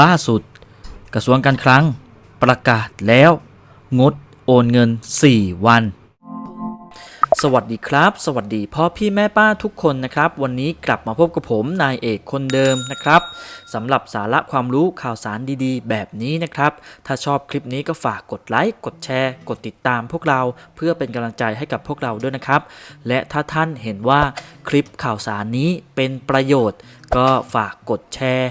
ล่าสุด กระทรวงการคลังประกาศแล้ว งดโอนเงิน 4 วัน สวัสดีครับ สวัสดีพ่อพี่แม่ป้าทุกคนนะครับ วันนี้กลับมาพบกับผมนายเอกคนเดิมนะครับสำหรับสาระความรู้ข่าวสารดีๆ แบบนี้นะครับ ถ้าชอบคลิปนี้ก็ฝากกดไลค์กดแชร์ กดติดตามพวกเราเพื่อเป็นกำลังใจให้กับพวกเราด้วยนะครับ และถ้าท่านเห็นว่าคลิปข่าวสารนี้เป็นประโยชน์ ก็ฝากกดแชร์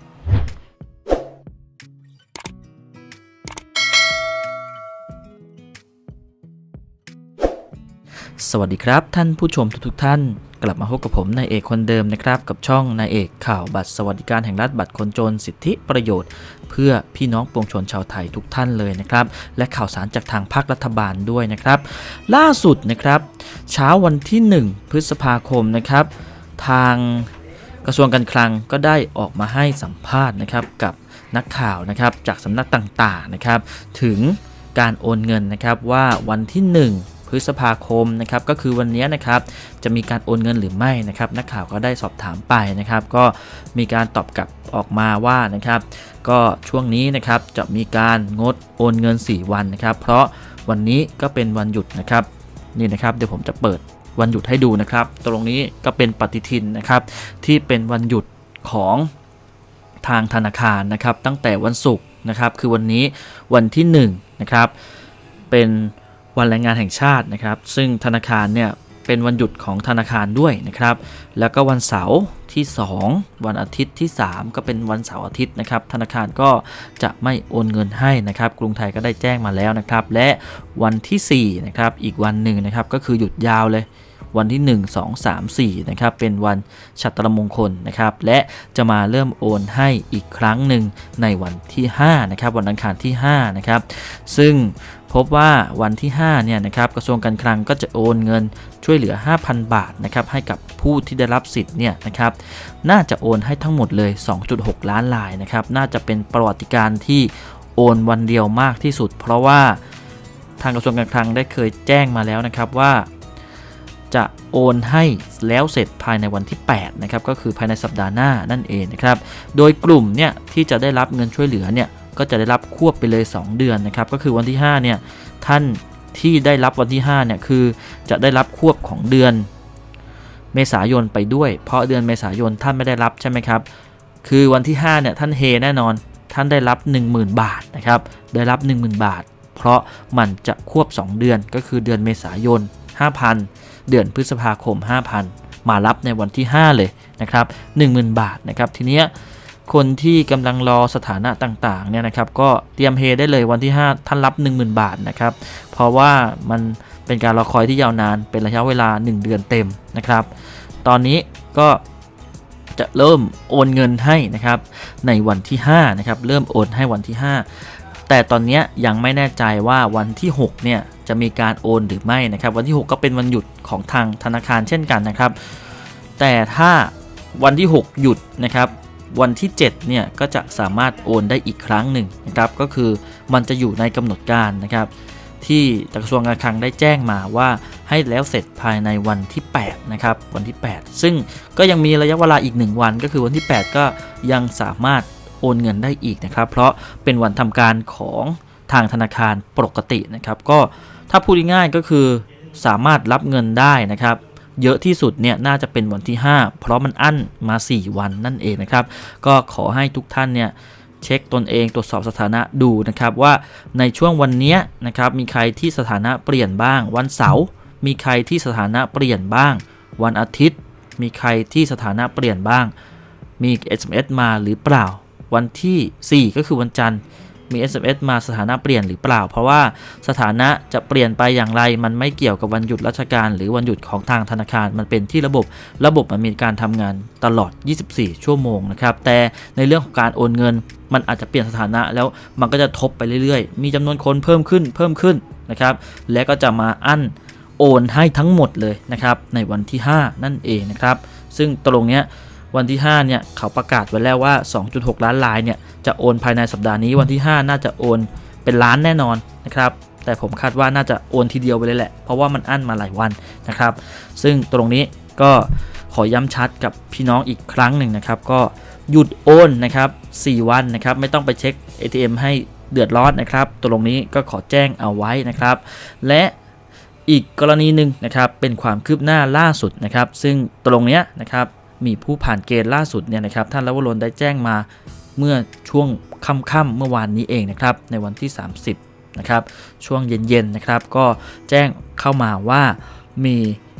สวัสดีครับท่านผู้ชมทุกๆท่าน กลับมาพบกับผมนายเอกคนเดิมนะครับ กับช่องนายเอกข่าวบัตรสวัสดิการแห่งรัฐบัตรคนจนสิทธิประโยชน์ เพื่อพี่น้องปวงชนชาวไทยทุกท่านเลยนะครับ และข่าวสารจากทางภาครัฐบาลด้วยนะครับ ล่าสุดนะครับ เช้าวันที่ 1 พฤษภาคมนะครับ ทางกระทรวงการคลังก็ได้ออกมาให้สัมภาษณ์นะครับกับนักข่าวนะครับจากสำนักต่างๆนะครับ ถึงการโอนเงินนะครับว่าวันที่ 1 พฤษภาคมนะครับก็คือวันนี้นะครับจะมีการโอนเงินหรือไม่นะครับนักข่าวก็ได้สอบถามไปนะครับก็มีการตอบกลับออกมาว่านะครับก็ช่วงนี้นะครับจะมีการงดโอนเงิน 4 วันนะครับ เพราะวันนี้ก็เป็นวันหยุดนะครับนี่นะครับเดี๋ยวผมจะเปิดวันหยุดให้ดูนะครับ ตรงนี้ก็เป็นปฏิทินนะครับที่เป็นวันหยุดของทางธนาคารนะครับ ตั้งแต่วันศุกร์นะครับ คือวันนี้วันที่1นะครับเป็น วันแรงงานแห่งชาตินะครับ ซึ่งธนาคารเนี่ยเป็นวันหยุดของธนาคารด้วยนะครับ แล้วก็วันเสาร์ที่ 2 วันอาทิตย์ที่ 3 ก็เป็นวันเสาร์อาทิตย์นะครับ ธนาคารก็จะไม่โอนเงินให้นะครับ กรุงไทยก็ได้แจ้งมาแล้วนะครับ และวันที่4นะครับอีกวันหนึ่งนะครับก็คือหยุดยาวเลยวันที่ 1 2 3 4นะครับเป็นวันชัตรมงคลนะครับและจะมาเริ่มโอนให้อีกครั้งหนึ่งในวันที่5นะครับวันอังคารที่5นะครับซึ่ง พบว่าวันที่5เนี่ยนะครับกระทรวงการคลังก็จะโอนเงินช่วยเหลือ 5,000 บาทนะครับให้กับผู้ที่ได้รับสิทธิ์เนี่ยนะครับน่าจะโอนให้ทั้งหมดเลย 2.6 ล้านรายนะครับน่าจะเป็นประวัติการที่โอนวันเดียวมากที่สุด เพราะว่าทางกระทรวงการคลังได้เคยแจ้งมาแล้วนะครับว่าจะโอนให้แล้วเสร็จภายในวันที่ 8 นะครับ ก็คือภายในสัปดาห์หน้านั่นเองนะครับ โดยกลุ่มเนี่ยที่จะได้รับเงินช่วยเหลือเนี่ย ก็จะได้รับควบไปเลย 2 เดือนนะครับ ก็คือวันที่5เนี่ยท่านที่ได้รับวันที่5เนี่ยคือจะได้รับควบของเดือน เมษายนไปด้วย เพราะเดือนเมษายนท่านไม่ได้รับใช่ไหมครับ คือวันที่5เนี่ยท่านเฮแน่นอนท่านได้รับ 10,000 บาทนะครับ ได้รับ 10,000 บาท เพราะมันจะควบ 2 เดือนก็คือเดือนเมษายน 5,000 เดือนพฤษภาคม 5,000 มารับในวันที่ 5 เลยนะครับ 10,000 บาทนะครับ ทีเนี้ย คนที่กำลังรอสถานะต่างๆเนี่ยนะครับก็เตรียมเฮได้เลยวันที่ 5 ท่านรับ 10,000 บาทนะครับเพราะว่ามันเป็นการรอคอยที่ยาวนานเป็นระยะเวลา 1 เดือนเต็มนะครับ ตอนนี้ก็จะเริ่มโอนเงินให้นะครับในวันที่5นะครับเริ่มโอนให้วันที่ 5 แต่ตอนนี้ยังไม่แน่ใจว่าวันที่6เนี่ยจะมีการโอนหรือไม่นะครับวันที่ 6 ก็เป็นวันหยุดของทางธนาคารเช่นกันนะครับ แต่ถ้าวันที่ 6 หยุดนะครับ วันที่ 7 เนี่ย ก็จะสามารถโอนได้อีกครั้งหนึ่งนะครับ ก็คือมันจะอยู่ในกำหนดการนะครับ ที่กระทรวงการคลังได้แจ้งมาว่าให้แล้วเสร็จภายในวันที่ 8 นะครับ วันที่ 8 ซึ่งก็ยังมีระยะเวลาอีก 1 วัน ก็คือวันที่ 8 ก็ยังสามารถโอนเงินได้อีกนะครับ เพราะเป็นวันทำการของทางธนาคารปกตินะครับ ก็ถ้าพูดง่ายๆก็คือสามารถรับเงินได้นะครับ เยอะที่สุดเนี่ยน่าจะเป็นวันที่ 5 เพราะมันอั้นมา 4 วันนั่นเองนะครับ ก็ขอให้ทุกท่านเนี่ยเช็คตนเองตรวจสอบสถานะดูนะครับว่าในช่วงวันเนี้ยนะครับมีใครที่สถานะเปลี่ยนบ้าง วันเสาร์มีใครที่สถานะเปลี่ยนบ้าง วันอาทิตย์ มีใครที่สถานะเปลี่ยนบ้าง มี SMS มาหรือเปล่า วันที่ 4 ก็คือวันจันทร์ มี SMS มาสถานะเปลี่ยนหรือเปล่า เพราะว่าสถานะจะเปลี่ยนไปอย่างไร มันไม่เกี่ยวกับวันหยุดราชการ หรือวันหยุดของทางธนาคาร มันเป็นที่ระบบ ระบบมันมีการทำงานตลอด 24 ชั่วโมงนะครับ แต่ในเรื่องของการโอนเงิน มันอาจจะเปลี่ยนสถานะแล้วมันก็จะทบไปเรื่อยๆ มีจำนวนคนเพิ่มขึ้นเพิ่มขึ้นนะครับ และก็จะมาอั้นโอนให้ทั้งหมดเลยนะครับในวันที่ 5 นั่นเองนะครับ ซึ่งตรงเนี้ย วันที่ 5 เนี่ย เขาประกาศไว้แล้วว่า 2.6 ล้านรายเนี่ย จะโอนภายในสัปดาห์นี้วันที่ 5 น่าจะโอนเป็นล้านแน่นอนนะครับแต่ผมคาดว่าน่าจะโอนทีเดียวไปเลยแหละ เพราะว่ามันอั้นมาหลายวันนะครับ ซึ่งตรงนี้ก็ขอย้ำชัดกับพี่น้องอีกครั้งหนึ่งนะครับ ก็หยุดโอนนะครับ 4 วันนะครับ ไม่ต้องไปเช็ค ATM ให้เดือดร้อนนะครับ ตรงนี้ก็ขอแจ้งเอาไว้นะครับ และอีกกรณีหนึ่งนะครับ เป็นความคืบหน้าล่าสุดนะครับ ซึ่งตรงเนี้ยนะครับ มีผู้ผ่านเกณฑ์ล่าสุดเนี่ยนะครับท่านลวรนได้แจ้งมาเมื่อช่วงค่ำๆเมื่อวานนี้เองนะครับในวันที่ 30นะครับช่วงเย็นๆนะครับก็แจ้งเข้ามาว่ามี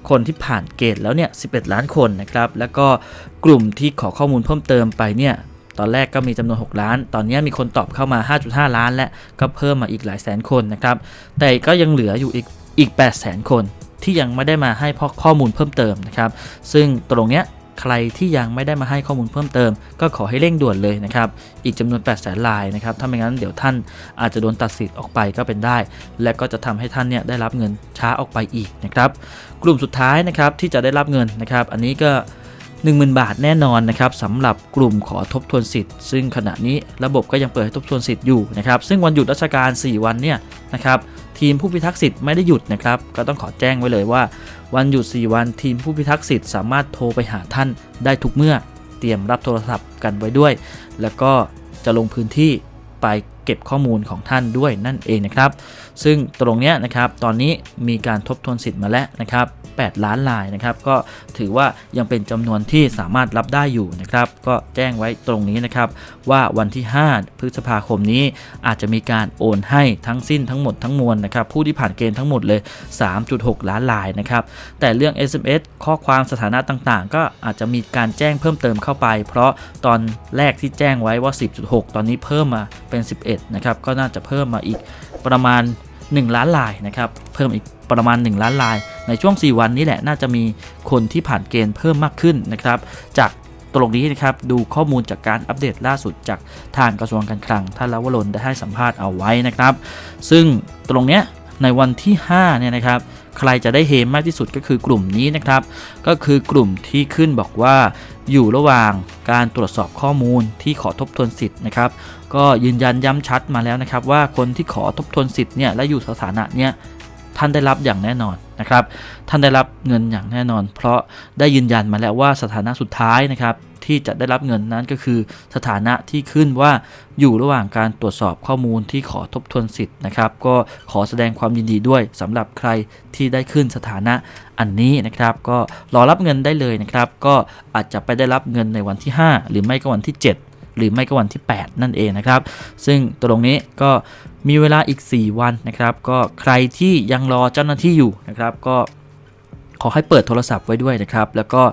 คนที่ผ่านเกณฑ์แล้วเนี่ย 11 ล้านคนนะครับ แล้วก็กลุ่มที่ขอข้อมูลเพิ่มเติมไปเนี่ย ตอนแรกก็มีจำนวน 6 ล้าน ตอนนี้มีคนตอบเข้ามา 5.5 ล้านและก็เพิ่มมาอีกหลายแสนคนนะครับ แต่ก็ยังเหลืออยู่อีกอีก 8 แสนคนที่ยังไม่ได้มาให้พข้อมูลเพิ่มเติมนะครับ ซึ่งตรงเนี้ย ใครที่ยังไม่ได้มาให้ข้อมูลเพิ่มเติม ก็ขอให้เร่งด่วนเลยนะครับ อีกจำนวน8แสนลายนะครับ ถ้าไม่งั้นเดี๋ยวท่านอาจจะโดนตัดสิทธิ์ออกไปก็เป็นได้ และก็จะทำให้ท่านเนี่ยได้รับเงินช้าออกไปอีกนะครับ กลุ่มสุดท้ายนะครับที่จะได้รับเงินนะครับ อันนี้ก็ 10,000 บาทแน่นอนนะครับสำหรับกลุ่มขอทบทวนสิทธิ์ ซึ่งขณะนี้ระบบก็ยังเปิดให้ทบทวนสิทธิ์อยู่นะครับซึ่งวันหยุดราชการ 4 วันเนี่ยนะครับทีมผู้พิทักษ์สิทธิ์ไม่ได้หยุดนะครับก็ต้องขอแจ้งไว้เลยว่า วันหยุด 4 วันทีมผู้พิทักษ์สิทธิ์สามารถโทรไปหาท่านได้ทุกเมื่อ เตรียมรับโทรศัพท์กันไว้ด้วย แล้วก็จะลงพื้นที่ไป ก็บข้อมูลของท่านด้วยนั่นเองนะครับ ซึ่งตรงนี้นะครับตอนนี้มีการทบทวนสิทธิ์มาแล้วนะครับ 8 ล้านลายนะครับ ก็ถือว่ายังเป็นจำนวนที่สามารถรับได้อยู่นะครับ ก็แจ้งไว้ตรงนี้นะครับ ว่าวันที่ 5 พฤษภาคมนี้อาจจะมีการโอนให้ทั้งสิ้นทั้งหมดทั้งมวลนะครับ ผู้ที่ผ่านเกณฑ์ทั้งหมดเลย 3.6 ล้านลายนะครับ แต่เรื่อง SMS ข้อความสถานะต่างๆ ก็อาจจะมีการแจ้งเพิ่มเติมเข้าไป เพราะตอนแรกที่แจ้งไว้ว่า 10.6 ตอนนี้เพิ่มมาเป็น 11นะครับก็น่าจะเพิ่มมาอีกประมาณ 1 ล้านลายนะครับเพิ่มอีกประมาณ 1 ล้านลาย ในช่วง 4 วันนี้แหละน่าจะมีคนที่ผ่านเกณฑ์เพิ่มมากขึ้นนะครับจากตรงนี้นะครับดูข้อมูลจากการอัปเดตล่าสุดจากทางกระทรวงการคลังท่านลวรนได้ให้สัมภาษณ์เอาไว้นะครับ ซึ่งตรงเนี้ยในวันที่5เนี่ยนะครับ ใครจะได้เฮมากที่สุดก็คือกลุ่มนี้นะครับ ก็คือกลุ่มที่ขึ้นบอกว่า อยู่ระหว่างการตรวจสอบข้อมูลที่ขอทบทวนสิทธิ์นะครับ ก็ยืนยันย้ำชัดมาแล้วนะครับว่าคนที่ขอทบทวนสิทธิ์เนี่ยและอยู่สถานะเนี่ย ท่านได้รับอย่างแน่นอนนะครับ ท่านได้รับเงินอย่างแน่นอน เพราะได้ยืนยันมาแล้วว่าสถานะสุดท้ายนะครับที่จะได้รับเงินนั้นก็คือสถานะที่ขึ้นว่าอยู่ระหว่างการตรวจสอบข้อมูลที่ขอทบทวนสิทธิ์นะครับ ก็ขอแสดงความยินดีด้วยสำหรับใครที่ได้ขึ้นสถานะอันนี้นะครับ ก็รอรับเงินได้เลยนะครับ ก็อาจจะไปได้รับเงินในวันที่ 5 หรือไม่ก็วันที่ 7 หรือไม่ก็วันที่ 8 นั่นเองนะครับ ซึ่งตรงนี้ก็มีเวลาอีก 4 วันนะครับ ก็ใครที่ยังรอเจ้าหน้าที่อยู่นะครับก็ขอให้เปิดโทรศัพท์ไว้ด้วยนะครับ แล้วก็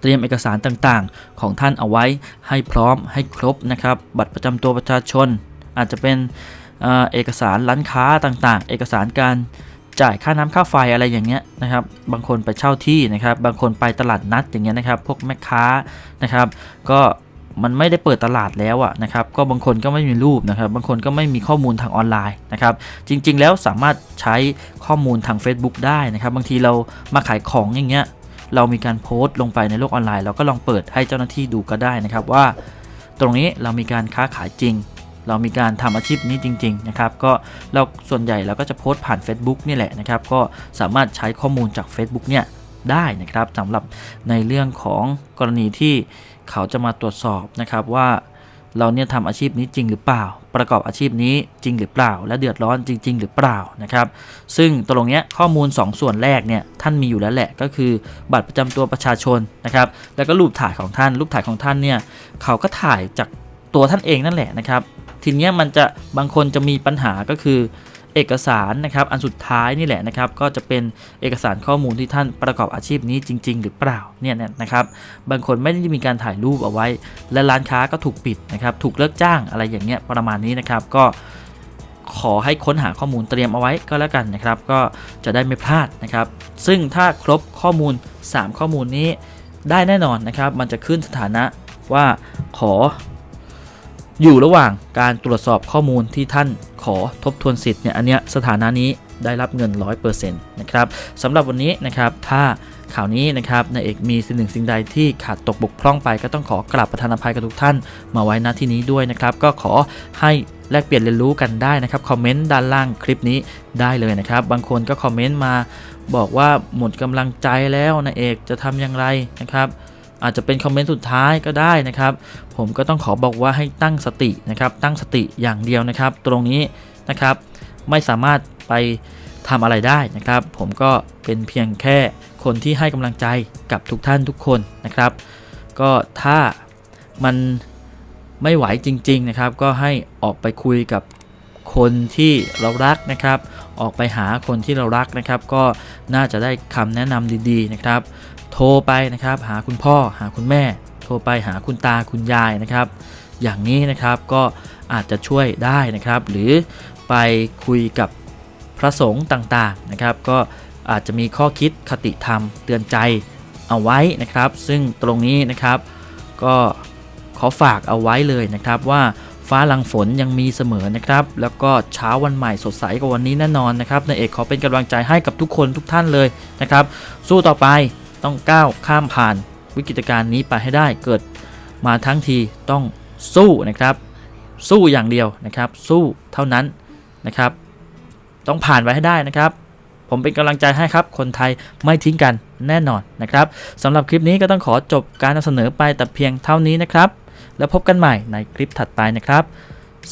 เตรียมเอกสารต่างๆ ของท่านเอาไว้ให้พร้อมให้ครบนะครับ บัตรประจำตัวประชาชน อาจจะเป็นเอกสารร้านค้าต่างๆ เอกสารการจ่ายค่าน้ำค่าไฟอะไรอย่างเงี้ยนะครับ บางคนไปเช่าที่นะครับ บางคนไปตลาดนัดอย่างเงี้ยนะครับ พวกแม่ค้านะครับ ก็ มันไม่ได้เปิดตลาดแล้วอะนะครับก็บางคนก็ไม่มีรูปนะครับบางคนก็ไม่มีข้อมูลทางออนไลน์นะครับจริงๆ แล้วสามารถใช้ข้อมูลทาง Facebook ได้นะครับบางทีเรามาขายของอย่างเงี้ยเรามีการโพสต์ลงไปในโลกออนไลน์ เราก็ลองเปิดให้เจ้าหน้าที่ดูก็ได้นะครับว่า ตรงนี้เรามีการค้าขายจริง เรามีการทำอาชีพนี้จริงๆนะครับก็เราส่วนใหญ่เราก็จะโพสต์ผ่าน Facebook นี่แหละนะครับก็สามารถใช้ข้อมูลจาก Facebook เนี่ยได้นะครับสำหรับในเรื่องของกรณีที่ เขาจะมาตรวจสอบนะครับว่าเราเนี่ยทำอาชีพนี้จริงหรือเปล่า ประกอบอาชีพนี้จริงหรือเปล่า และเดือดร้อนจริง ๆ หรือเปล่านะครับ ซึ่งตรงเนี้ยข้อมูล 2 ส่วนแรกเนี่ยท่านมีอยู่แล้วแหละก็คือบัตรประจำตัวประชาชนนะครับ แล้วก็รูปถ่ายของท่าน รูปถ่ายของท่านเนี่ยเขาก็ถ่ายจากตัวท่านเองนั่นแหละนะครับ ทีเนี้ยมันจะบางคนจะมีปัญหาก็คือ เอกสารนะครับอันสุดท้ายนี่แหละนะครับก็จะเป็นเอกสารข้อมูลที่ท่านประกอบอาชีพนี้จริง ๆ หรือเปล่าเนี่ยนะครับบางคนไม่ได้มีการถ่ายรูปเอาไว้ และร้านค้าก็ถูกปิดนะครับถูกเลิกจ้างอะไรอย่างเงี้ยประมาณนี้นะครับก็ขอให้ค้นหาข้อมูลเตรียมเอาไว้ก็แล้วกันนะครับ ก็จะได้ไม่พลาดนะครับ ซึ่งถ้าครบข้อมูล 3 ข้อมูลนี้ได้แน่นอนนะครับ มันจะขึ้นสถานะว่าขอ อยู่ระหว่างการตรวจสอบข้อมูลที่ท่านขอทบทวนสิทธิ์เนี่ยอันเนี้ยสถานะนี้ได้รับเงิน 100%นะครับสำหรับวันนี้นะครับถ้าข่าวนี้นะครับนายเอกมีสิ่งหนึ่งสิ่งใดที่ขาดตกบกพร่องไปก็ต้องขอกราบประธานอภัยกับทุกท่าน มาไว้ณที่นี้ด้วยนะครับ ก็ขอให้แลกเปลี่ยนเรียนรู้กันได้นะครับคอมเมนต์ด้านล่างคลิปนี้ได้เลยนะครับ บางคนก็คอมเมนต์มาบอกว่าหมดกำลังใจแล้วนะเอกจะทำอย่างไรนะครับ อาจจะเป็นคอมเมนต์สุดท้ายก็ได้นะครับ ผมก็ต้องขอบอกว่าให้ตั้งสตินะครับ ตั้งสติอย่างเดียวนะครับ ตรงนี้นะครับ ไม่สามารถไปทำอะไรได้นะครับ ผมก็เป็นเพียงแค่คนที่ให้กำลังใจกับทุกท่านทุกคนนะครับ ก็ถ้ามันไม่ไหวจริง ๆนะครับ ก็ให้ออกไปคุยกับคนที่เรารักนะครับ ออกไปหาคนที่เรารักนะครับ ก็น่าจะได้คำแนะนำดีๆนะครับ โทรไปนะครับหาคุณพ่อหาคุณแม่ โทรไปหาคุณตาคุณยายนะครับ อย่างนี้นะครับก็อาจจะช่วยได้นะครับ หรือไปคุยกับพระสงฆ์ต่างๆนะครับ ก็อาจจะมีข้อคิดคติธรรมเตือนใจเอาไว้นะครับ ซึ่งตรงนี้นะครับก็ขอฝากเอาไว้เลยนะครับว่าฟ้าหลังฝนยังมีเสมอนะครับ แล้วก็เช้าวันใหม่สดใสกว่าวันนี้แน่นอนนะครับนายเอกขอเป็นกำลังใจให้กับทุกคนทุกท่านเลยนะครับ สู้ต่อไป ต้องก้าวข้ามผ่านวิกฤตการณ์นี้ไปให้ได้เกิดมาทั้งทีต้องสู้นะครับ สู้อย่างเดียวนะครับ สู้เท่านั้นนะครับ ต้องผ่านไปให้ได้นะครับ ผมเป็นกำลังใจให้ครับ คนไทยไม่ทิ้งกันแน่นอนนะครับสำหรับคลิปนี้ก็ต้องขอจบการนำเสนอไปแต่เพียงเท่านี้นะครับ แล้วพบกันใหม่ในคลิปถัดไปนะครับ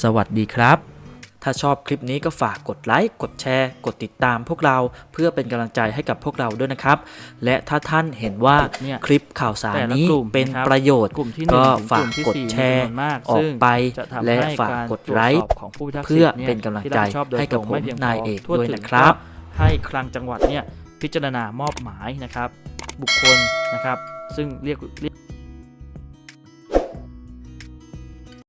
สวัสดีครับ ถ้าชอบคลิปนี้ก็ฝากกดไลค์ กดแชร์ กดติดตามพวกเราเพื่อเป็นกำลังใจให้กับพวกเราด้วยนะครับ และถ้าท่านเห็นว่าคลิปข่าวสารแต่ละนี้กลุ่มเป็นนะครับประโยชน์กลุ่มที่หนึ่ก็งถึงฝากลุ่มที่กดสี่แชร์มีจำนวนมากออกซึ่งไปจะทำและให้ฝากการกดตรวจไลสค์อบของผู้พิทักษ์เพื่อสิทธิ์ยเป็นกำลังที่ใจรับผิดชอบโดยให้กับตรงผมไม่พียงพนายเอกทั่วด้วยถึงนะครับก็ให้คลังจังหวัดเนี่ยพิจารณามอบหมายนะครับ บุคคลนะครับ ซึ่งเรียกเรียก